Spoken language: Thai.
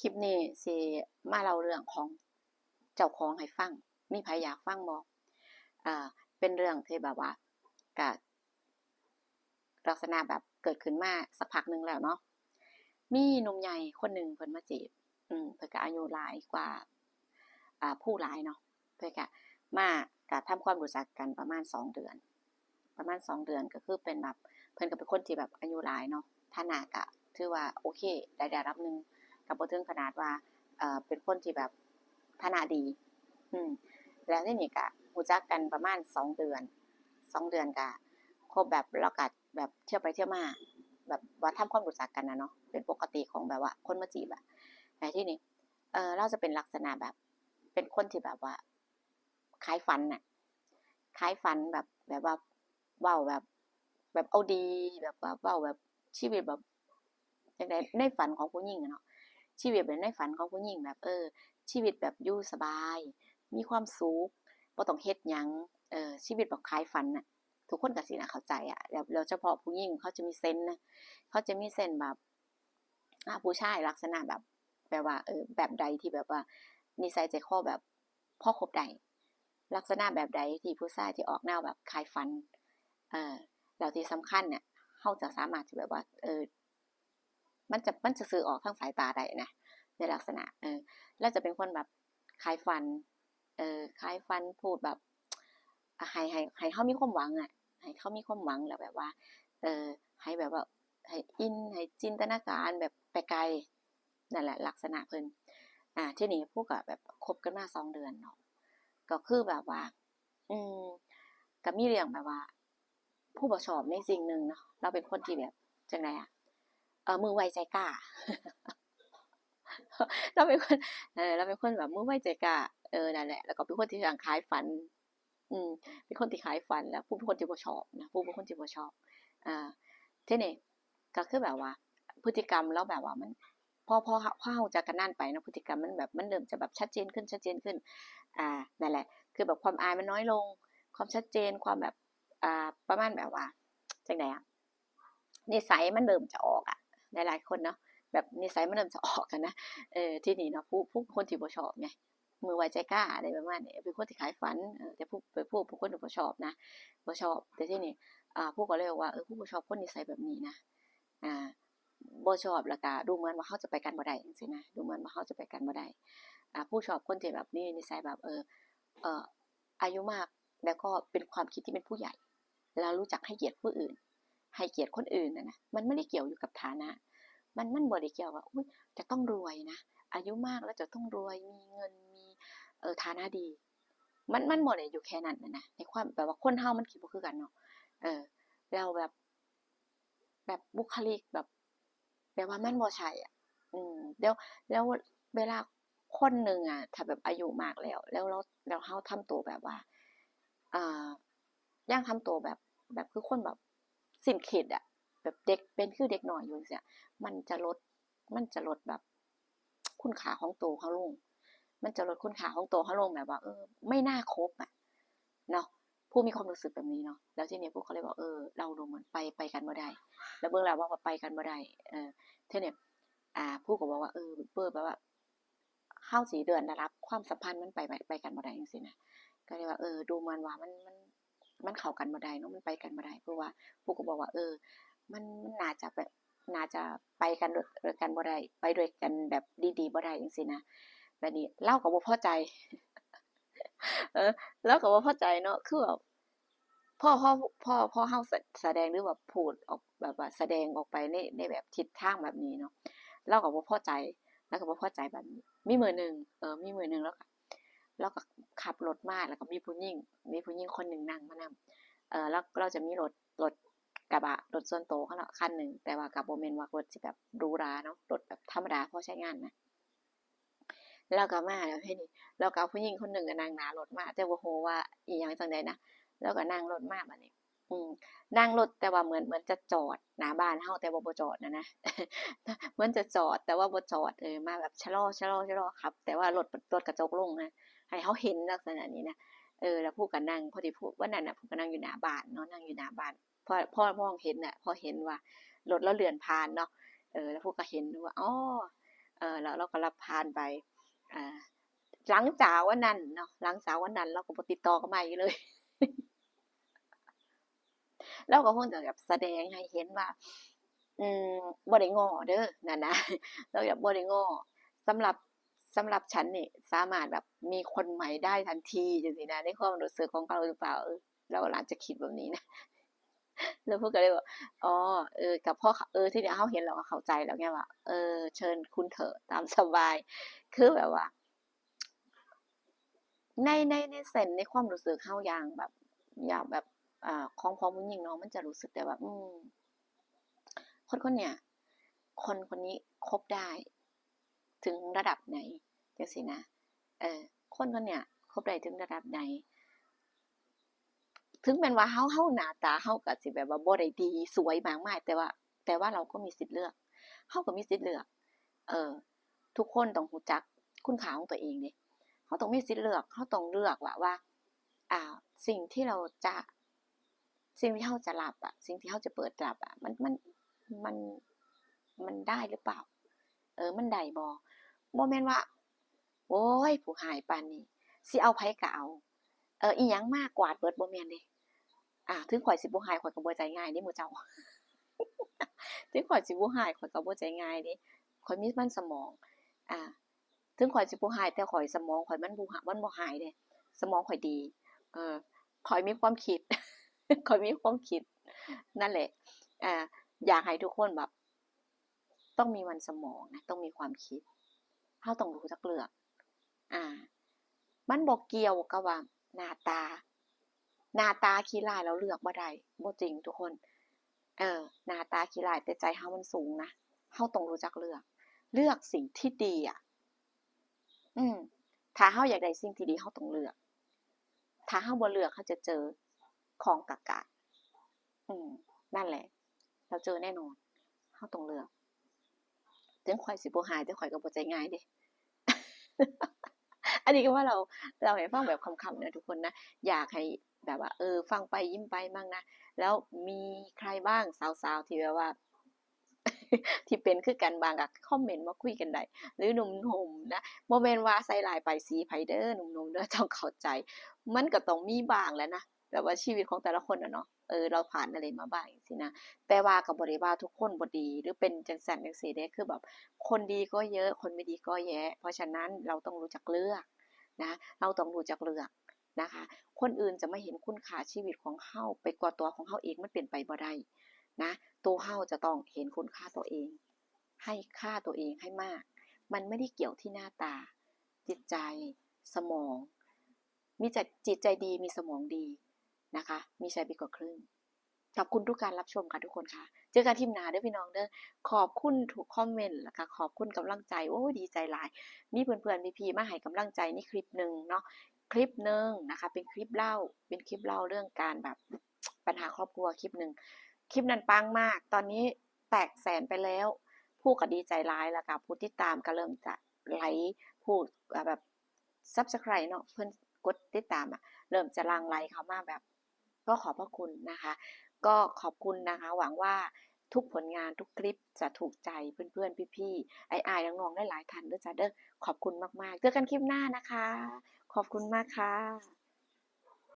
คลิปนี้สิมาเล่าเรื่องของเจ้าของให้ฟัง มีใครอยากฟังบ่อ่าเป็นเรื่องที่แบบว่ากะลักษณะแบบเกิดขึ้นมาสักพักหนึ่งแล้วเนาะ มีหนุ่มใหญ่คนหนึ่งเพิ่นมาจีบ อืมเพิ่นก็อายุหลายกว่า อ่าผู้หลายเนาะ เพิ่นก็มากะทำความรู้จักกันประมาณสองเดือน ประมาณสองเดือนก็คือเป็นแบบเพิ่นก็เป็นคนที่แบบอายุหลายเนาะฐานะก็ถือว่าโอเคได้ระดับหนึ่ง ก็บ่ถึงขนาดว่าเอ่อเป็นคนที่แบบฐานะดี อืมแล้วที่นี้ก็รู้จักกันประมาณสองเดือนสองเดือนก็คบแบบเลาก็แบบเที่ยวไปเที่ยวมาแบบว่าทำความรู้จักกันนะเนาะเป็นปกติของแบบว่า คนมาจีบอะแล้วทีนี้เออเลาจะเป็นลักษณะแบบ เป็นคนที่แบบว่าขายฝันน่ะขายฝันแบบแบบว่าเว้าแบบ แบบเอาดีแบบว่าเว้าแบบชีวิตแบบจั่างใดในฝันของผู้หญิงอะเนาะ ชีวิตแบบในฝันของผู้หญิงแบบเออ ชีวิตแบบอยู่สบาย มีความสุขบ่ต้องเฮ็ดหยังเออชีวิตแบบขายฝันน่ะ ทุกคนก็สิน่าเข้าใจอะแล้วแล้วเฉพาะผู้หญิงเขาจะมีเซนนะเขาจะมีเซนแบบผู้ชายลักษณะแบบแบบว่าเออแบบใดที่แบบว่านิสัยใจคอแบบพ่อคบได้ลักษณะแบบใดที่ผู้ชายที่ออกแนวแบบขายฝัน เออแล้วที่สำคัญเนี่ยเราจะสามารถที่แบบว่า เออ มันจะมันจะสื่อออกทางสายตาได้นะ ในลักษณะ เออแล้วจะเป็นคนแบบขายฝัน เออขายฝันพูดแบบให้ให้ให้เรามีความหวังอะให้เขามีความหวังแล้วแบบว่า เออให้แบบว่าให้อินให้จินตนาการแบบไปไกลนั่นแหละ ลักษณะเพิ่นอ่า ที่นี้ผู้ก็แบบคบกันมาสองเดือนเนาะก็คือแบบว่า อืมก็มีเรื่องแบบว่า ผู้บ่ชอบในสิ่งหนึ่งเนาะเราเป็นคนที่แบบจังใดอะเอ่อมือไวใจกล้า เราเป็นคนเออเราเป็นคนแบบมือไวใจกล้าเออนั่นแหละแล้วก็เป็นคนที่ช่างขายฝัน อืม เป็นคนที่ขายฝันแล้วผู้เป็นคนที่บ่ชอบนะผู้เป็นคนที่บ่ชอบ อ่าทีนี้ก็คือแบบว่า พฤติกรรมเลาแบบว่ามันพอพอพอเราจักกันนานไปนะพฤติกรรมมันแบบมันเริ่มจะแบบชัดเจนขึ้นชัดเจนขึ้น อ่านั่นแหละ คือแบบความอายมันน้อยลง ความชัดเจนความแบบอ่าประมาณแบบว่าจั่งใดอะนิสัยมันเริ่มจะออกอะหลายๆคนเนาะ แบบนิสัยมันเริ่มจะออกอะนนะเออที่นี้เนาะผู้ผู้คนที่บ่ชอบไงมือไวใจกล้าอะไรประมาณนี้เป็นคนที่ขายฝันเออแต่ผู้เป็นผู้ผู้คนที่บ่ชอบนะบ่ชอบ แต่ที่นี้อ่าผู้ก็เลยกว่าเออผู้บ่ชอบคนนิสัยแบบนี้นะอ่าบ่ชอบแล้วก็ดูเหมือนว่าเราจะไปกันบ่ได้จังซี้นะดูเหมือนว่าเราจะไปกันบ่ได้อ่าผู้ชอบคนที่แบบมีนิสัยแบบเออเอ่ออายุมากแล้วก็เป็นความคิดที่เป็นผู้ใหญ่ แล้วรู้จักให้เกียรติผู้อื่น ให้เกียรติคนอื่นนะนะมันไม่ได้เกี่ยวอยู่กับฐานะ มันมันบ่ได้เกี่ยวว่าอุ๊ยจะต้องรวยนะ อายุมากแล้วจะต้องรวย มีเงิน มีเออฐานะดี มันมันบ่ได้อยู่แค่นั้นนะนะ ในความแบบว่าคนเรามันคิดบ่คือกันเนาะ เออ แล้วแบบ แบบบุคลิกแบบแบบว่ามันบ่ใช่อะอืมแล้วแล้วเวลาคนหนึ่งอะ ถ้าแบบอายุมากแล้ว แล้วเราแล้วเราทำตัวแบบว่าอ่ายังทำตัวแบบ แบบคือคนแบบสิ้นคิดอะ แบบเด็กเป็นคือเด็กหน้อยอยู่จั่งซี้มันจะลดมันจะลดแบบ คุณค่าของโตเราลง มันจะลดคุณค่าของโตเราลงแบบว่าเออ ไม่น่าคบอะเนาะผู้มีความรู้สึกแบบนี้เนาะแล้วทีนี้ผู้ก็เลยบอกเออเราดูเหมือนไปไปกันบ่ได้แล้วเบิ่งแล้วว่าไปกันบ่ได้เออทีนี้อ่าผู้ก็บอกว่าเออเบิ่งแบบว่าเราสิเดินระดับ ความสัมพันธ์มันไปไปไปกันบ่ได้จังซี้นะก็เลยว่าเออดูเหมือนว่ามันมันมันเข้ากันบ่ได้เนาะมันไปกันบ่ได้เพราะว่าผู้ก็บอกว่า เออ มันมันน่าจะแบบน่าจะไปกันด้วยด้วยกันบ่ได้ไปด้วยกันแบบดีๆบ่ได้จังซี้นะแบัดนี้เราก็บ่พอใจ เออเราก็บ่พอใจเนาะคือแบบพ่อพ่อพ่อพ่อเราแสดงหรือว่าพูดออกแบบว่าแสดงออกไปในในแบบทิศทางแบบนี้เนาะเราก็บ่พอใจเราก็บ่พอใจแบบนี้มีมือหนึ่งเออมีมือหนึ่งเราก็เราก็ขับรถมาแล้วก็มีผู้หญิงมีผู้หญิงคนหนึ่งนั่งมานำเอ่อเราเราจะมีรถรถ กระบะรถส่วนโตของเราคันหนึ่งแต่ว่าก็บ่แม่นว่ารถที่แบบหรูหราเนาะรถแบบธรรมดาพอใช้งานนะเราก็มาแล้วทีนี้เราก็ผู้หญิงคนหนึ่งอะนั่งหนารถมาแต่บ่รู้ว่าอิหยังจังใดนะเราก็นั่งรถมาบัดนี้อืมนั่งรถแต่ว่าเหมือนเหมือนจะจอดหน้าบ้านเราแต่ว่าบ่จอดนะนะเหมือนจะจอดแต่ว่าบ่จอดเออมาแบบชะลอชะลอชะลอขับ แต่ว่ารถรถกระจกลงนะให้เราเห็นลักษณะนี้นะเออแล้วผู้ก็นั่งพอดีผู้วันนั้นน่ะผู้ก็นั่งอยู่หน้าบ้านเนาะนั่งอยู่หน้าบ้าน พอพ่อมองเห็นน่ะ พอเห็นว่ารถเราเลื่อนผ่านเนาะเออแล้วผู้ก็เห็นว่าอ๋อเออแล้วเราก็รับผ่านไปอ่าหลังจากวันนั้นเนาะหลังจากวันนั้นเราก็บ่ติดต่อกันมาอีกเลยเราก็คงจะแบบแสดงให้เห็นว่า อืมบ่ได้งอเด้อนั่นนะเราแบบบ่ได้งอสำหรับสำหรับฉันนี่สามารถแบบมีคนใหม่ได้ทันทีจังซี่นะในความรู้สึกของเขาหรือเปล่าเราอาจจะคิดแบบนี้นะ แล้วพิ่นก็เลยว่าอ๋อเออกับพ่อเออที่เนี้เราเห็นแล้วก็เข้าใจแล้วไงว่าเออเชิญคุณเถอะตามสบาย คือแบบว่า ในในในเซนในความรู้สึกเราอย่างแบบอย่างแบบอ่าของของผู้หญิงเนาะมันจะรู้สึกได้ว่าอืมคนคนเนี้ยคนคนนี้คบได้ ถึงระดับไหนจังซี้นะ เออคนคนเนี้ยคบได้ถึงระดับไหน ถึงแม้นว่าเราเราหน้าตาเราก็สิแบบว่าบ่ได้ดีสวยมากมายแต่ว่า แต่ว่าเราก็มีสิทธิ์เลือกเราก็มีสิทธิ์เลือก เออ ทุกคนต้องรู้จักคุณค่าของตัวเองดะเราต้องมีสิทธิ์เลือกเราต้องเลือกว่าว่า อ่า สิ่งที่เราจะ สิ่งที่เราจะรับอะ สิ่งที่เราจะเปิดรับอะ มันมันมันมันได้หรือเปล่า เออ มันได้บ่บ่แม่นว่า โอ๊ยผู้ร้ายปานนี้สิเอาไผก็เอา เอออิหยังมากกวาดเบิดบ่แม่นเดะอ่าถึงข้อยสิบ่ร้ายข้อยก็บ่ใจง่ายเดะหมู่เจ้าถึงข้อยสิบ่ร้ายข้อยก็บ่ใจง่ายเดะข้อยมีมันสมอง อ่า ถึงข้อยสิบ่ร้ายแต่ข้อยสมองข้อยมันบ่มันบ่ร้ายเดะสมองข้อยดี เออข้อยมีความคิดข้อยมีความคิด นั่นแหละ อ่า อยากให้ทุกคนแบบ ต้องมีมันสมองนะ ต้องมีความคิดเราต้องรู้จักเลือก อ่า มันบ่เกี่ยวกับว่า หน้าตา หน้าตาขี้ร้ายแล้วเลือกบ่ได้บ่จริงทุกคน เออ หน้าตาขี้ร้ายแต่ใจเรามันสูงนะเราต้องรู้จักเลือก เลือกสิ่งที่ดีอะ อืมถ้าเราอยากได้สิ่งที่ดีเราต้องเลือก ถ้าเราบ่เลือกเราจะเจอของกากาอืมนั่นแหละ เราเจอแน่นอนเราต้องเลือกถึงข้อยสิบ่ร้ายแต่ข้อยก็บ่ใจง่ายเดะ อันนี้ก็ว่าเราเราให้ฟังแบบขำๆนะทุกคนนะ อยากให้แบบว่า เออ ฟังไปยิ้มไปมั่งนะ แล้วมีใครบ้างสาวๆที่แบบว่า ที่เป็นคือกันบางก็คอมเมนต์มาคุยกันได้หรือหนุ่มๆนะบ่แม่นว่าใส่ร้ายป้ายสีไผเด้อหนุ่มๆเด้อต้องเข้าใจ มันก็ต้องมีบ้างแหละนะแบบว่าชีวิตของแต่ละคนอะเนาะเออเราผ่านอะไรมาบ้างจังซี่นะแต่ว่าก็บ่ได้ว่าทุกคนบดี หรือเป็นจังซั้นจังซี้เดะคือแบบ คนดีก็เยอะคนไม่ดีก็แยะ เพราะฉะนั้นเราต้องรู้จักเลือก นะเราต้องรู้จักเลือกนะคะ คนอื่นจะไมาเห็นคุณค่าชีวิตของเราไปกว่าตัวของเราเองมันเป็นไปบ่ได้นะตัวเราจะต้องเห็นคุณค่าตัวเอง ให้ค่าตัวเองให้มาก มันไม่ได้เกี่ยวที่หน้าตา จิตใจ สมอง มีจิตใจดีมีสมองดีนะคะ มีชัยไปกว่าครึ่ง ขอบคุณทุกการรับชมค่ะทุกคนค่ะ เจอกันคลิปหน้าเด้อพี่น้องเด้อขอบคุณทุกคอมเมนต์แล้วก็ขอบคุณกำลังใจโอ้ดีใจหลาย มีเพื่อนๆพี่ๆมาให้กำลังใจในคลิปหนึ่งเนาะคลิปหนึ่งนะคะ เป็นคลิปเล่า เป็นคลิปเล่าเรื่องการแบบปัญหาครอบครัวคลิปหนึ่งคลิปนั้นปังมาก ตอนนี้แตกแสนไปแล้ว ผู้ก็ดีใจหลายแล้วก็ผู้ติดตามก็เริ่มจะไลก์ผู้แบบ Subscribe เนาะเพิ่อนกดติดตามอะเริ่มจะลังไหลเขามาแบบ ก็ขอบพระคุณนะคะ ก็ขอบคุณนะคะ หวังว่าทุกผลงานทุกคลิปจะถูกใจเพื่อนๆ พี่ๆไอ้ายๆน้องๆหลายทันด้อจ้าเด้อขอบคุณมากๆ เจอกันคลิปหน้านะคะ ขอบคุณมากค่ะ